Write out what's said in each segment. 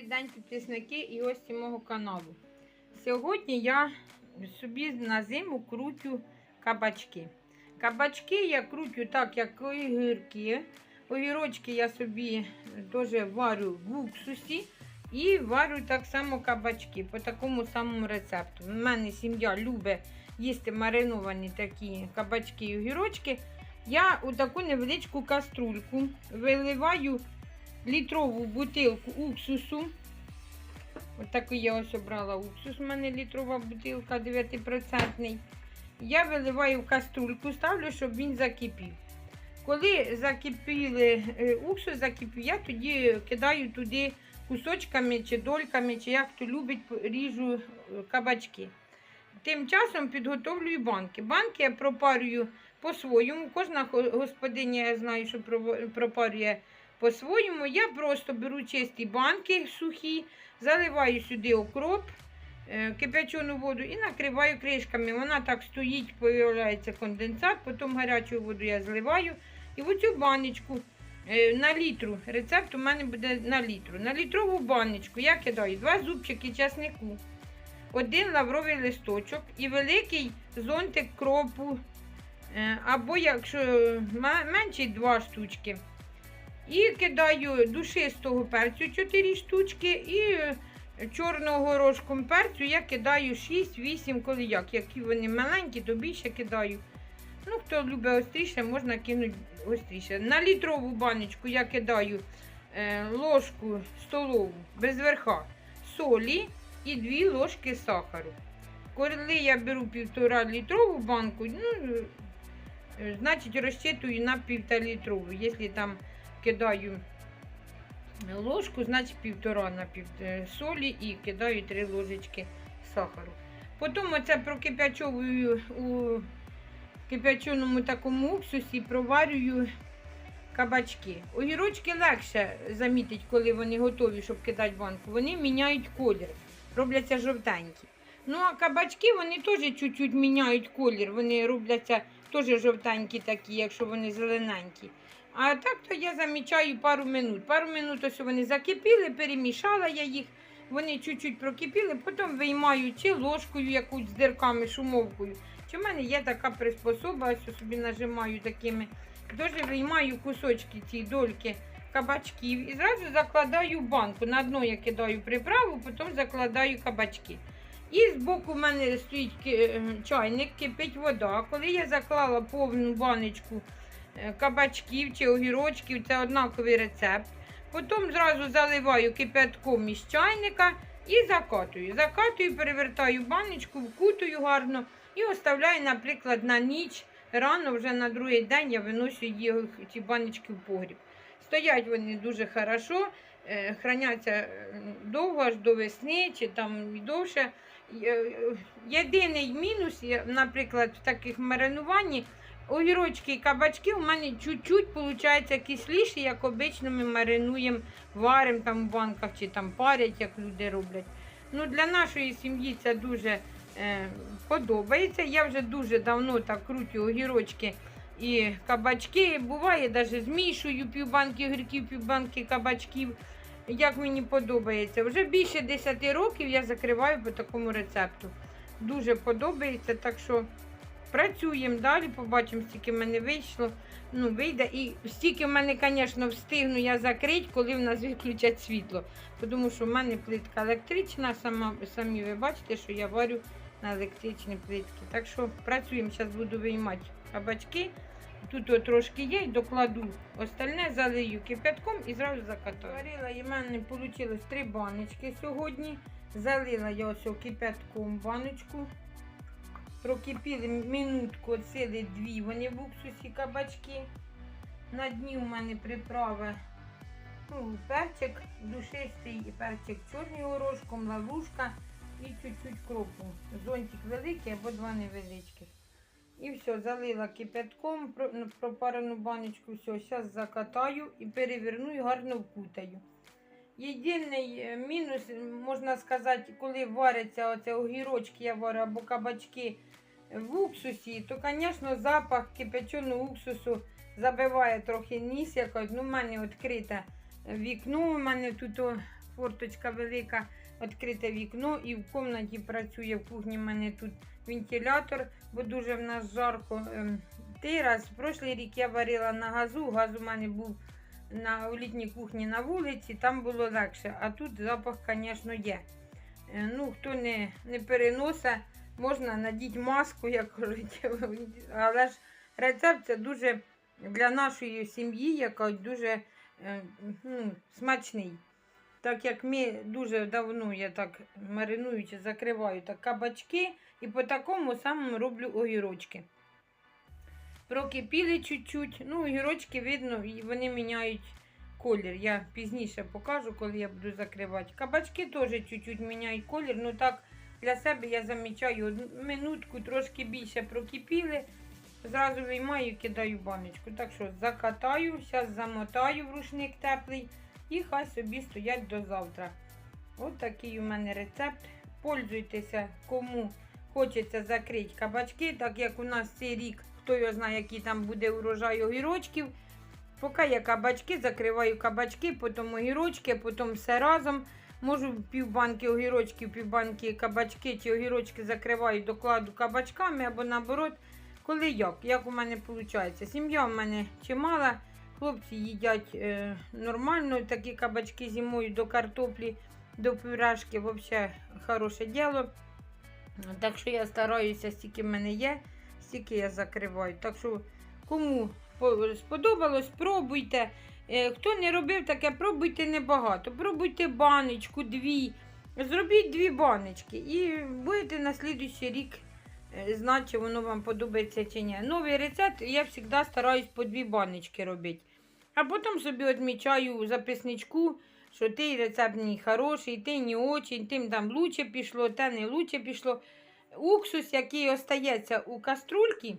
Добрий день, підписники і гості мого каналу. Сьогодні я собі на зиму крутю кабачки. Кабачки я крутю так, як огірки. Огірочки я собі теж варю в уксусі і варю так само кабачки по такому самому рецепту. У мене сім'я любить їсти мариновані такі кабачки і огірочки. Я у таку невеличку каструльку виливаю літрову бутилку уксусу. Отаку я ось обрала уксус. У мене літрова бутилка 9%. Я виливаю в каструльку, ставлю, щоб він закипів. Коли закипіли е, уксус, закипів, я тоді кидаю туди кусочками чи дольками, чи як хто любить, ріжу е, кабачки. Тим часом підготовлюю банки. Банки я пропарюю по-своєму. Кожна господиня, я знаю, що пропарює по-своєму. Я просто беру чисті банки сухі, заливаю сюди окроп, е, кипячену воду і накриваю кришками. Вона так стоїть, появляється конденсат, потім гарячу воду я зливаю. І в цю баночку е, на літру. Рецепт у мене буде на літру. На літрову баночку я кидаю два зубчики часнику, один лавровий листочок і великий зонтик кропу. е, Або якщо менший два штучки. І кидаю душистого перцю 4 штучки і е, чорного горошком перцю я кидаю 6-8 коли як. Які вони маленькі, то більше кидаю. Ну, хто любить остріше, можна кинути остріше. На літрову баночку я кидаю е, ложку столову без верха солі і 2 ложки сахару. Коли я беру півтора літрову банку, ну, е, значить розчитую на півтора-літрову. Якщо там кидаю ложку, значить півтора на пів е, солі і кидаю 3 ложечки сахару. Потім оце прокипячовую у кипяченому такому уксусі, проварюю кабачки. Огірочки легше замітить, коли вони готові, щоб кидати банку. Вони міняють колір, робляться жовтенькі. Ну, а кабачки вони теж чуть-чуть міняють колір. Вони робляться теж жовтенькі такі, якщо вони зелененькі. А так то я замічаю пару минут. Пару минут ось вони закипіли, перемішала я їх. Вони чуть-чуть прокипіли, потім виймаю чи ложкою якусь з дирками, шумовкою. Чи в мене є така приспособа, ось собі нажимаю такими. Теж виймаю кусочки ці дольки кабачків і зразу закладаю банку. На дно я кидаю приправу, потім закладаю кабачки. І збоку в мене стоїть е, чайник, кипить вода. Коли я заклала повну баночку кабачків чи огірочків, це однаковий рецепт. Потім зразу заливаю кипятком із чайника і закатую. Закатую, перевертаю баночку, вкутую гарно і оставляю, наприклад, на ніч. Рано вже на другий день я виношу їх ці баночки в погріб. Стоять вони дуже хорошо, е, храняться е, довго аж до весни чи там і довше. Е, е, Єдиний мінус, наприклад, в таких маринуванні, огірочки і кабачки у мене чуть-чуть виходить кисліші, як обично ми маринуємо, варимо там в банках чи там парять, як люди роблять. Ну, для нашої сім'ї це дуже е, подобається. Я вже дуже давно так крутю огірочки і кабачки. Буває, навіть змішую півбанки огірків, півбанки кабачків. Як мені подобається. Вже більше 10 років я закриваю по такому рецепту. Дуже подобається, так що працюємо далі, побачимо, скільки в мене вийшло. Ну, вийде. І стільки в мене, звісно, встигну я закрити, коли в нас виключать світло. Тому що в мене плитка електрична, сама, самі ви бачите, що я варю на електричній плитці. Так що працюємо, зараз буду виймати кабачки. Тут от трошки є, докладу остальне, залию кипятком і зразу закатаю. Варила і в мене вийшло три баночки сьогодні. Залила я ось кипятком баночку. Прокипіли минутку, сили дві, вони в уксусі кабачки. На дні у мене приправи ну, перчик душистий, перчик чорним горошком, лаврушка і чуть-чуть кропу. Зонтик великий або два невеличких. І все, залила кипятком, ну, пропарену баночку, все, зараз закатаю і переверну і гарно вкутаю. Єдиний е, мінус, можна сказати, коли варяться оце огірочки, я варю або кабачки в уксусі, то, звісно, запах кипяченого уксусу забиває трохи ніс якось. Ну, в мене відкрите вікно, у мене тут форточка велика, відкрите вікно, і в кімнаті працює в кухні. в мене тут вентилятор, бо дуже в нас жарко. Ем, Той раз, в прошлий рік я варила на газу. Газ у мене був на літній кухні на вулиці, там було легше. А тут запах, звісно, є. Е, Ну, хто не, не переносить, можна надіть маску, як кажуть. Але ж рецепт це дуже для нашої сім'ї, яка дуже е, ну, смачний. Так як ми дуже давно я так маринуючи, закриваю так кабачки і по такому самому роблю огірочки. Прокипіли чуть-чуть. Ну, огірочки видно, вони міняють колір. Я пізніше покажу, коли я буду закривати. Кабачки теж чуть-чуть міняють колір. Ну так, для себе я замічаю минутку, трошки більше прокипіли. Зразу виймаю і кидаю баночку. Так що закатаю, зараз замотаю в рушник теплий і хай собі стоять до завтра. От такий у мене рецепт. Пользуйтеся, кому хочеться закрити кабачки, так як у нас цей рік, хто його знає, який там буде урожай огірочків. Поки я кабачки, закриваю кабачки, потім огірочки, потім все разом. Можу півбанки огірочків, півбанки кабачки чи огірочки закриваю, докладу кабачками або наоборот. Коли як? Як у мене виходить? Сім'я у мене чимала. Хлопці їдять е, нормально такі кабачки зимою до картоплі, до пюрешки. Взагалі хороше діло. Так що я стараюся, стільки в мене є, стільки я закриваю. Так що, кому сподобалось, пробуйте. Е, Хто не робив таке, пробуйте небагато. Пробуйте баночку, дві. Зробіть дві баночки і будете на слідуючий рік е, знати, чи воно вам подобається чи ні. Новий рецепт я завжди стараюсь по дві баночки робити. А потім собі відмічаю у записничку, що той рецепт не хороший, той не очень, тим там лучше пішло, те не лучше пішло. Уксус, який остається у каструльці,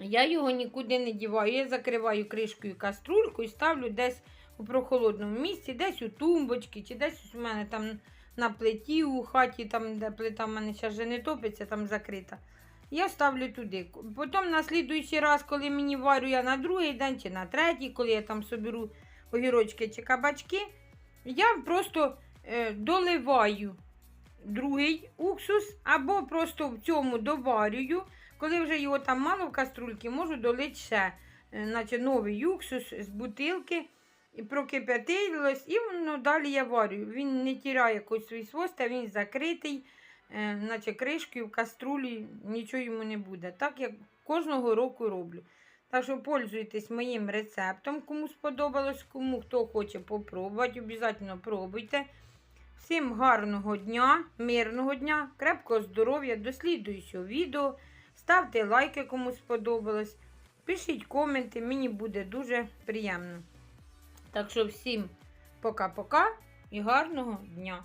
я його нікуди не діваю. Я закриваю кришкою каструльку і ставлю десь у прохолодному місці, десь у тумбочці, чи десь у мене там на плиті у хаті, там, де плита в мене зараз вже не топиться, там закрита. Я ставлю туди. Потім на слідуючий раз, коли мені варю я на другий день чи на третій, коли я там соберу огірочки чи кабачки, я просто е, доливаю другий уксус або просто в цьому доварюю. Коли вже його там мало в каструльці, можу долити ще е, наче новий уксус з бутилки. Прокип'ятилось, і воно далі я варю. Він не тіряє якось свост, а він закритий, е, наче кришкою в каструлі, нічого йому не буде. Так як кожного року роблю. Так що пользуйтесь моїм рецептом, кому сподобалось, кому хто хоче попробувати, обов'язково пробуйте. Всім гарного дня, мирного дня, крепкого здоров'я, до слідуючого відео. Ставте лайки, кому сподобалось. Пишіть коменти, мені буде дуже приємно. Так що всім пока-пока і гарного дня!